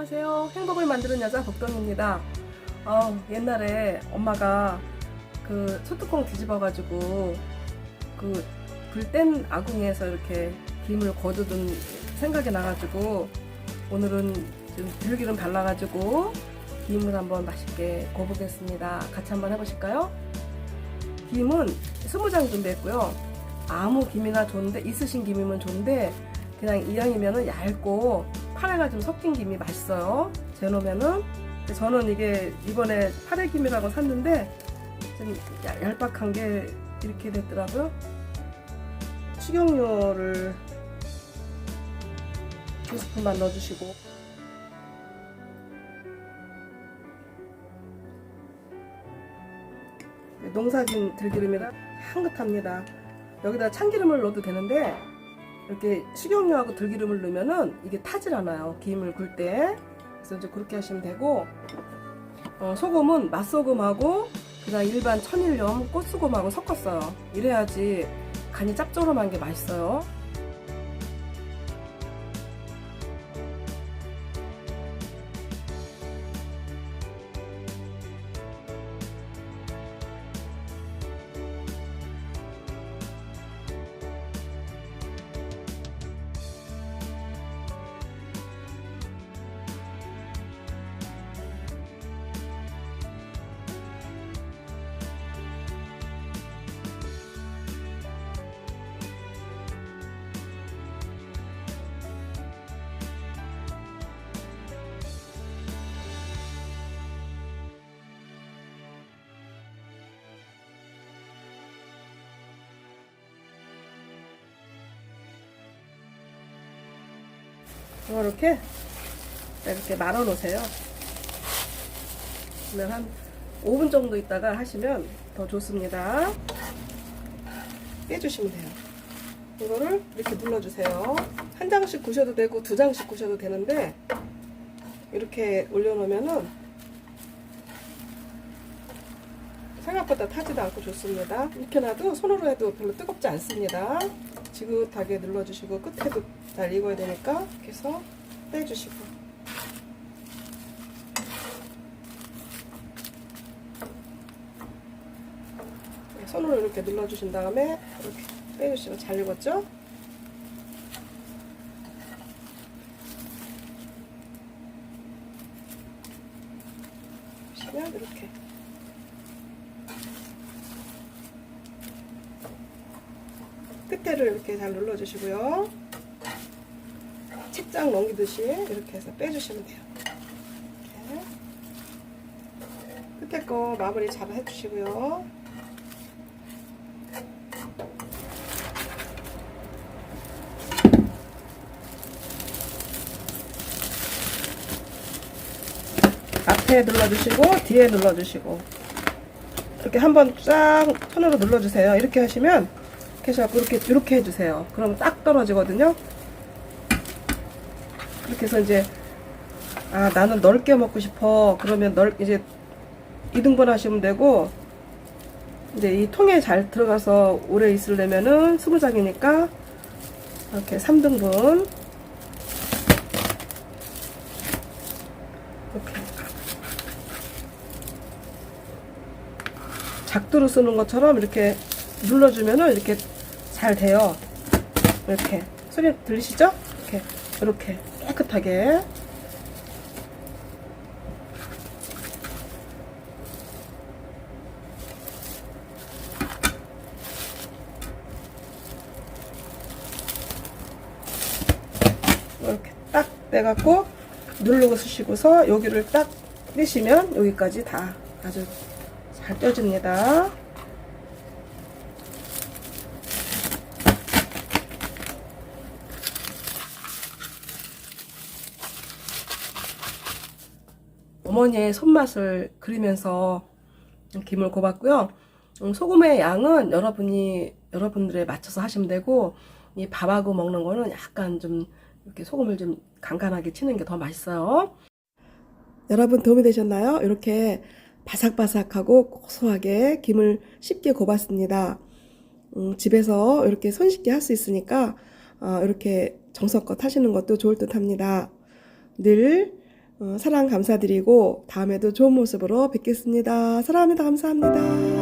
안녕하세요. 행복을 만드는 여자 복동입니다. 어, 옛날에 엄마가 그 소뚜껑 뒤집어가지고 그불뗀 아궁이에서 이렇게 김을 거두던 생각이 나가지고 오늘은 좀 들기름 발라가지고 김을 한번 맛있게 구워보겠습니다. 같이 한번 해보실까요? 김은 20장 준비했고요. 아무 김이나 좋은데 있으신 김이면 좋은데 그냥 이왕이면은 얇고 파래가 좀 섞인 김이 맛있어요. 재놓으면은 저는 이게 이번에 파래김이라고 샀는데 좀 야- 얄팍한 게 이렇게 됐더라고요. 식용유를 두 스푼만 넣어주시고 농사진 들기름이라 향긋합니다. 여기다 참기름을 넣어도 되는데 이렇게 식용유하고 들기름을 넣으면은 이게 타질 않아요. 김을 굴 때. 그래서 이제 그렇게 하시면 되고 어, 소금은 맛소금하고 그다음 일반 천일염 꽃소금하고 섞었어요. 이래야지 간이 짭조름한 게 맛있어요. 이렇게 이렇게 말아 놓으세요. 그러면 한 5분 정도 있다가 하시면 더 좋습니다. 빼주시면 돼요. 이거를 이렇게 눌러주세요. 한 장씩 구셔도 되고 두 장씩 구셔도 되는데 이렇게 올려놓으면은 생각보다 타지도 않고 좋습니다. 이렇게 놔도 손으로 해도 별로 뜨겁지 않습니다. 지긋하게 눌러주시고 끝에도 잘 익어야 되니까 이렇게 해서 빼주시고 손으로 이렇게 눌러주신 다음에 이렇게 빼주시면 잘 익었죠? 보시면 이렇게 끝에를 이렇게 잘 눌러주시고요. 책장 넘기듯이 이렇게 해서 빼주시면 돼요. 이렇게. 끝에 거 마무리 잘 해주시고요. 앞에 눌러주시고 뒤에 눌러주시고 이렇게 한번 쫙 손으로 눌러주세요. 이렇게 하시면 이렇게 해서 이렇게 이렇게 해주세요. 그럼 딱 떨어지거든요. 그렇게 해서 이제 아 나는 넓게 먹고 싶어. 그러면 넓 이제 2등분 하시면 되고 이제 이 통에 잘 들어가서 오래 있으려면은 20장이니까 이렇게 3등분 이렇게 작두로 쓰는 것처럼 이렇게 눌러주면은 이렇게 잘 돼요. 이렇게 소리 들리시죠? 이렇게 이렇게 깨끗하게 이렇게 딱 떼갖고 누르고 쓰시고서 여기를 딱 떼시면 여기까지 다 아주 잘 떼집니다. 어머니의 손맛을 그리면서 김을 고봤고요. 음, 소금의 양은 여러분이 여러분들에 맞춰서 하시면 되고 이 밥하고 먹는 거는 약간 좀 이렇게 소금을 좀 간간하게 치는 게 더 맛있어요. 여러분 도움이 되셨나요? 이렇게 바삭바삭하고 고소하게 김을 쉽게 고봤습니다. 음, 집에서 이렇게 손쉽게 할 수 있으니까 어, 이렇게 정성껏 하시는 것도 좋을 듯 합니다. 늘 어, 사랑 감사드리고 다음에도 좋은 모습으로 뵙겠습니다. 사랑합니다. 감사합니다.